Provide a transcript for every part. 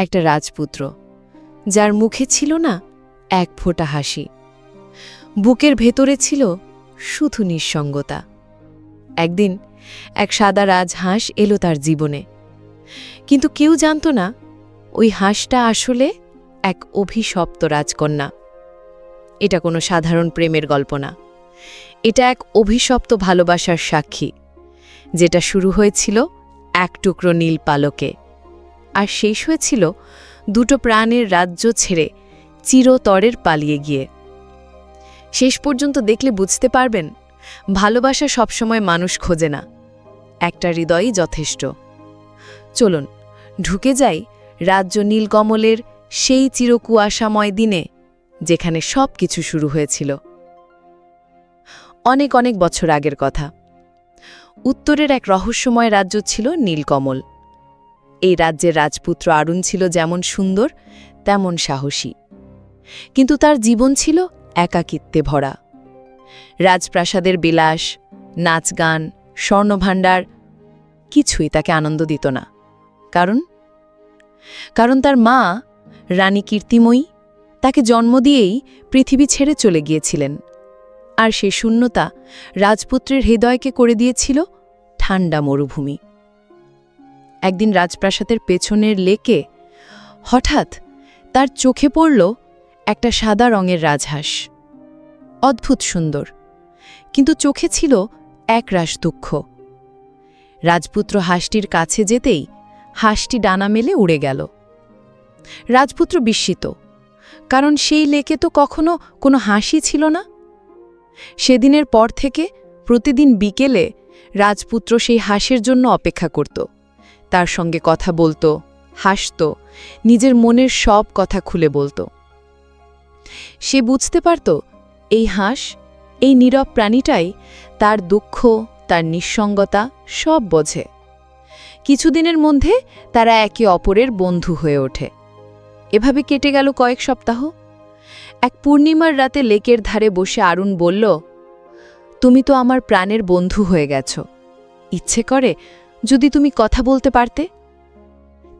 একটা রাজপুত্র, যার মুখে ছিল না এক ফোঁটা হাসি। বুকের ভেতরে ছিল শুধু নিঃসঙ্গতা। একদিন এক সাদা রাজহাঁস এলো তার জীবনে। কিন্তু কেউ জানত না ওই হাঁসটা আসলে এক অভিশপ্ত রাজকন্যা। এটা কোনো সাধারণ প্রেমের গল্প না। এটা এক অভিশপ্ত ভালোবাসার সাক্ষী, যেটা শুরু হয়েছিল এক টুকরো নীল পালকে। আর শেষ হয়েছিল দুটো প্রাণের রাজ্য ছেড়ে চিরতরের পালিয়ে গিয়ে। শেষ পর্যন্ত দেখলে বুঝতে পারবেন, ভালোবাসা সবসময় মানুষ খোঁজে না, একটা হৃদয়ই যথেষ্ট। চলুন, ঢুকে যাই রাজ্য নীলকমলের সেই চিরকুয়াশাময় দিনে, যেখানে সব কিছু শুরু হয়েছিল। অনেক অনেক বছর আগের কথা। উত্তরের এক রহস্যময় রাজ্য ছিল নীলকমল। এই রাজ্যের রাজপুত্র আরুণ ছিল যেমন সুন্দর, তেমন সাহসী। কিন্তু তার জীবন ছিল একাকিত্বে ভরা। রাজপ্রাসাদের বিলাস, নাচ গান, স্বর্ণভাণ্ডার কিছুই তাকে আনন্দ দিত না। কারণ? কারণ তার মা, রানী কীর্তিময়ী, তাকে জন্ম দিয়েই পৃথিবী ছেড়ে চলে গিয়েছিলেন। আর সে শূন্যতা রাজপুত্রের হৃদয়কে করে দিয়েছিল ঠান্ডা মরুভূমি। একদিন রাজপ্রাসাদের পেছনের লেকে হঠাৎ তার চোখে পড়ল একটা সাদা রঙের রাজহাঁস। অদ্ভুত সুন্দর, কিন্তু চোখে ছিল একরাশ দুঃখ। রাজপুত্র হাঁসটির কাছে যেতেই হাঁসটি ডানা মেলে উড়ে গেল। রাজপুত্র বিস্মিত, কারণ সেই লেকে তো কখনো কোনো হাসি ছিল না। সেদিনের পর থেকে প্রতিদিন বিকেলে রাজপুত্র সেই হাঁসের জন্য অপেক্ষা করত। তার সঙ্গে কথা বলতো, হাসত, নিজের মনের সব কথা খুলে বলতো। সে বুঝতে পারত, এই হাঁস, এই নীরব প্রাণীটাই তার দুঃখ, তার নিঃসঙ্গতা সব বোঝে। কিছুদিনের মধ্যে তারা একে অপরের বন্ধু হয়ে ওঠে। এভাবে কেটে গেল কয়েক সপ্তাহ। এক পূর্ণিমার রাতে লেকের ধারে বসে আরুণ বলল, তুমি তো আমার প্রাণের বন্ধু হয়ে গেছ। ইচ্ছে করে যদি তুমি কথা বলতে পারতে?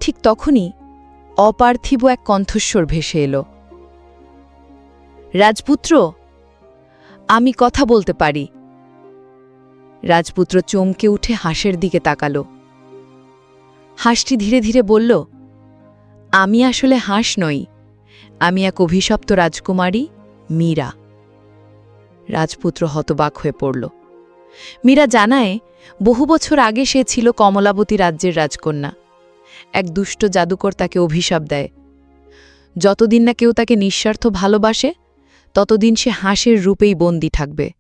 ঠিক তখনই অপার্থিব এক কণ্ঠস্বর ভেসে এলো। রাজপুত্র, আমি কথা বলতে পারি। রাজপুত্র চমকে উঠে হাঁসের দিকে তাকালো। হাঁসটি ধীরে ধীরে বলল, আমি আসলে হাঁস নই, আমি এক অভিশপ্ত রাজকুমারী মীরা। রাজপুত্র হতবাক হয়ে পড়ল। মীরা জানায়, বহু বছর আগে সে ছিল কমলাবতী রাজ্যের রাজকন্যা। এক দুষ্ট জাদুকর তাকে অভিশাপ দেয়। যতদিন না কেউ তাকে নিঃস্বার্থ ভালোবাসে, ততদিন সে হাঁসের রূপেই বন্দি থাকবে।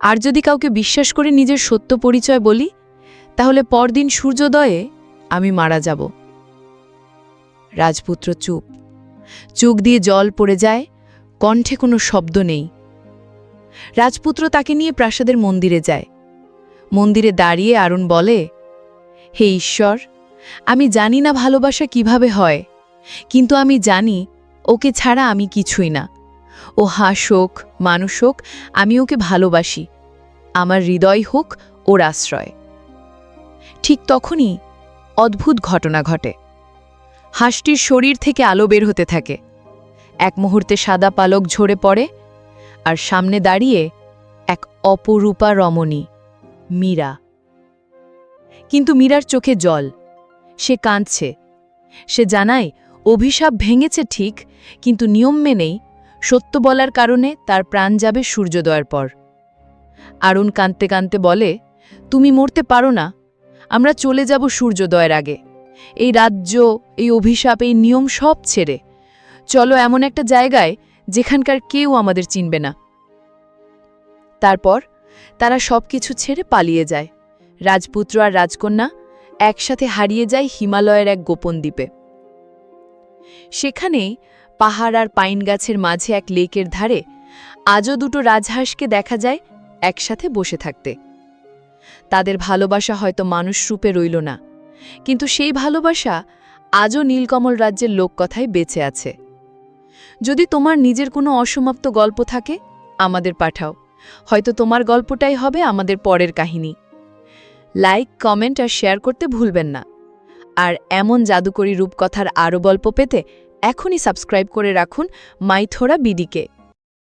আর যদি কাউকে বিশ্বাস করে নিজের সত্য পরিচয় বলি, তাহলে পরদিন সূর্যোদয়ে আমি মারা যাব। রাজপুত্র চুপ। চোখ দিয়ে জল পড়ে যায়, কণ্ঠে কোনো শব্দ নেই। রাজপুত্র তাকে নিয়ে প্রাসাদের মন্দিরে যায়। মন্দিরে দাঁড়িয়ে আরুণ বলে, হে ঈশ্বর, আমি জানি না ভালোবাসা কীভাবে হয়, কিন্তু আমি জানি ওকে ছাড়া আমি কিছুই না। ও হাঁস হোক, মানুষ হোক, আমি ওকে ভালোবাসি। আমার হৃদয় হোক ওর আশ্রয়। ঠিক তখনই অদ্ভুত ঘটনা ঘটে। হাঁসটির শরীর থেকে আলো বের হতে থাকে। এক মুহূর্তে সাদা পালক ঝরে পড়ে আর সামনে দাঁড়িয়ে এক অপরূপা রমণী, মীরা। কিন্তু মীরার চোখে জল, সে কাঁদছে। সে জানায়, অভিশাপ ভেঙেছে ঠিক, কিন্তু নিয়ম মেনেই সত্য বলার কারণে তার প্রাণ যাবে সূর্যোদয়ের পর। আরুণ কাঁদতে কাঁদতে বলে, তুমি মরতে পারো না, আমরা চলে যাব সূর্যোদয়ের আগে। এই রাজ্য, এই অভিশাপ, এই নিয়ম সব ছেড়ে। চলো এমন একটা জায়গায় যেখানকার কেউ আমাদের চিনবে না। তারপর তারা সব কিছু ছেড়ে পালিয়ে যায়। রাজপুত্র আর রাজকন্যা একসাথে হারিয়ে যায় হিমালয়ের এক গোপন দ্বীপে। সেখানেই পাহাড় আর পাইন গাছের মাঝে এক লেকের ধারে আজও দুটো রাজহাঁসকে দেখা যায় একসাথে বসে থাকতে। তাদের ভালোবাসা হয়তো মানুষ রূপে রইল না, কিন্তু সেই ভালোবাসা আজও নীলকমল রাজ্যের লোককথায় বেঁচে আছে। যদি তোমার নিজের কোনো অসমাপ্ত গল্প থাকে, আমাদের পাঠাও। হয়তো তোমার গল্পটাই হবে আমাদের পরের কাহিনী। লাইক কমেন্ট আর শেয়ার করতে ভুলবেন না। আর এমন জাদুকরী রূপকথার আরও গল্প পেতে এখনই সাবস্ক্রাইব করে রাখুন মাইথোরা বিডিকে